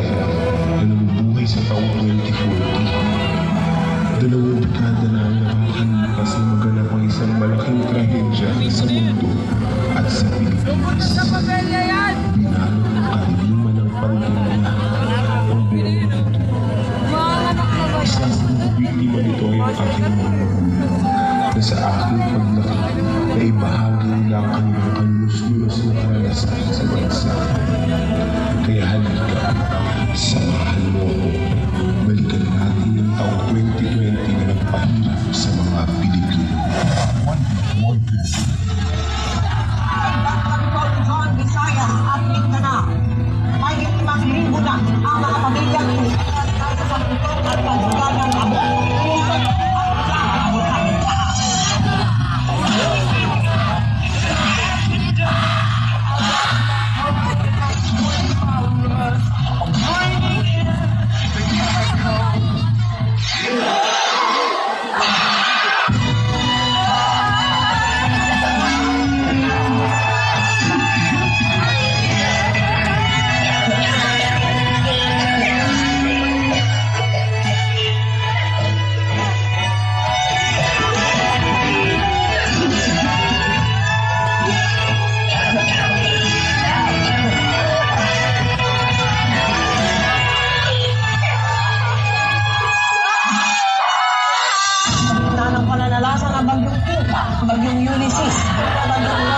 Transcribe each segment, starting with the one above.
Hiraya na namubuhay sa taong 2040. Dalawang dekada na ang nakakalipas na maganap ang isang malaking trahedya sa mundo at sa Pilipinas. Binalo ng kaliliman ng pandemya ang buong mundo. Isa sa mga biktima nito ay ang aking mga magulang na sa aking paglaki na ibahagi nila ang kanilang kalulus-lulos na karanasan samahan mo ako. Balikan natin ang taong 2020 na nagpahirap sa mga Pilipino. Luzon, Ulysses, sa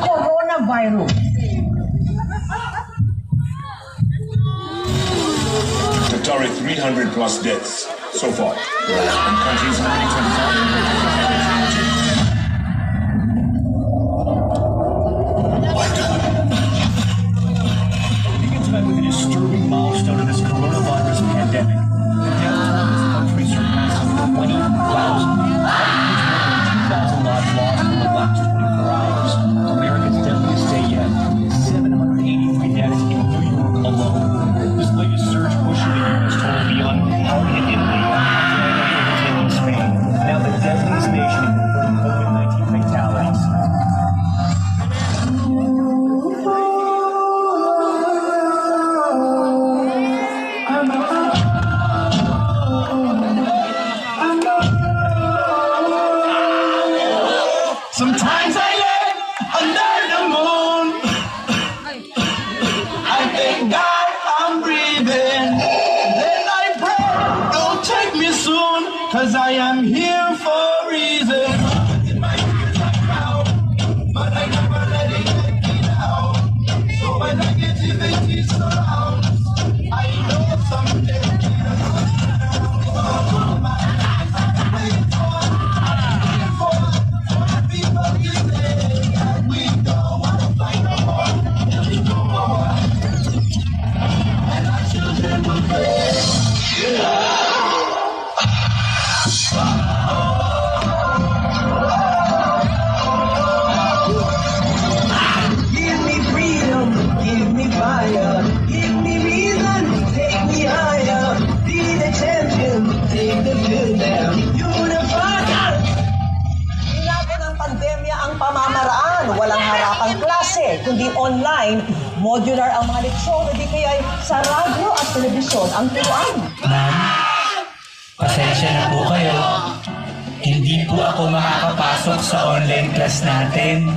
coronavirus. Qatari 300 plus deaths so far. And countries 125. begins with a disturbing milestone in this coronavirus pandemic. Sometimes I kundi online. Modular ang mga leksyon, hindi kaya sa radyo at telebisyon ang turuan. Ma'am, pasensya na po kayo. Hindi po ako makakapasok sa online class natin.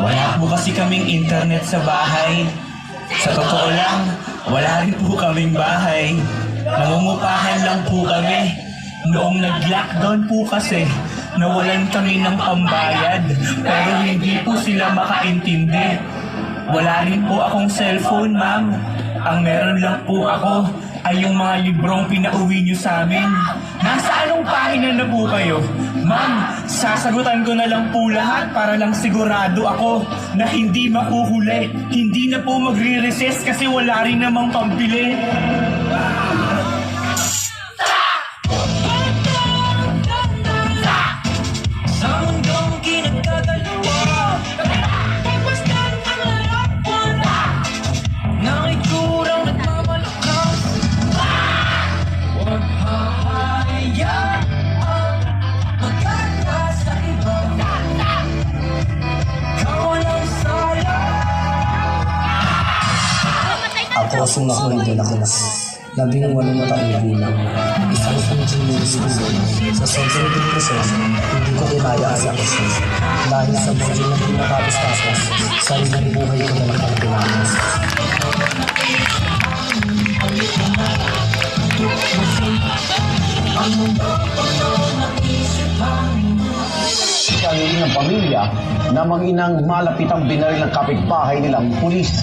Wala po kasi kaming internet sa bahay. Sa totoo lang, wala rin po kaming bahay. Nangungupahan lang po kami. Noong nag-lockdown po kasi, nawalan kami ng pambayad. Pero hindi po sila makaintindi. Wala rin po akong cellphone, ma'am. Ang meron lang po ako ay yung mga librong pinauwi niyo sa amin. Nasa anong pahina na po kayo? Ma'am, sasagutan ko na lang po lahat para lang sigurado ako na hindi makuhuli. Hindi na po magre-resist kasi wala rin namang pambili. Ako si Makoy de la Cruz, labing walong taong gulang. Isang engineer student sa sobrang depresyon, hindi ko kinaya sa kasi. Dahil sa module na pinakatapos-tapos, sariling buhay ko na lang ang ang ng pamilya na manginang malapitang binaril ng kapitbahay nilang pulis.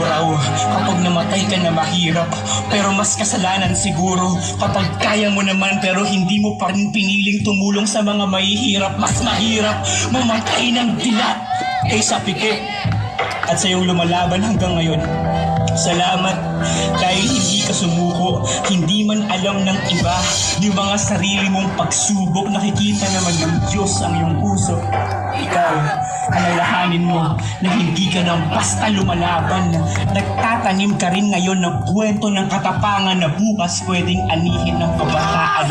raw. Kapag namatay ka na mahirap. Pero mas kasalanan siguro. Kapag kaya mo naman pero hindi mo pa rin piniling tumulong sa mga mahihirap Mas mahirap mamatay ng dilat kaysa pikit At sa iyong lumalaban hanggang ngayon Salamat sumuko, hindi man alam ng iba yung mga sarili mong pagsubok, nakikita naman ng Diyos ang iyong puso. Ikaw, alalahanin mo na hindi ka nang basta lumalaban. Nagtatanim ka rin ngayon ng kwento ng katapangan na bukas pwedeng anihin ng kabataan.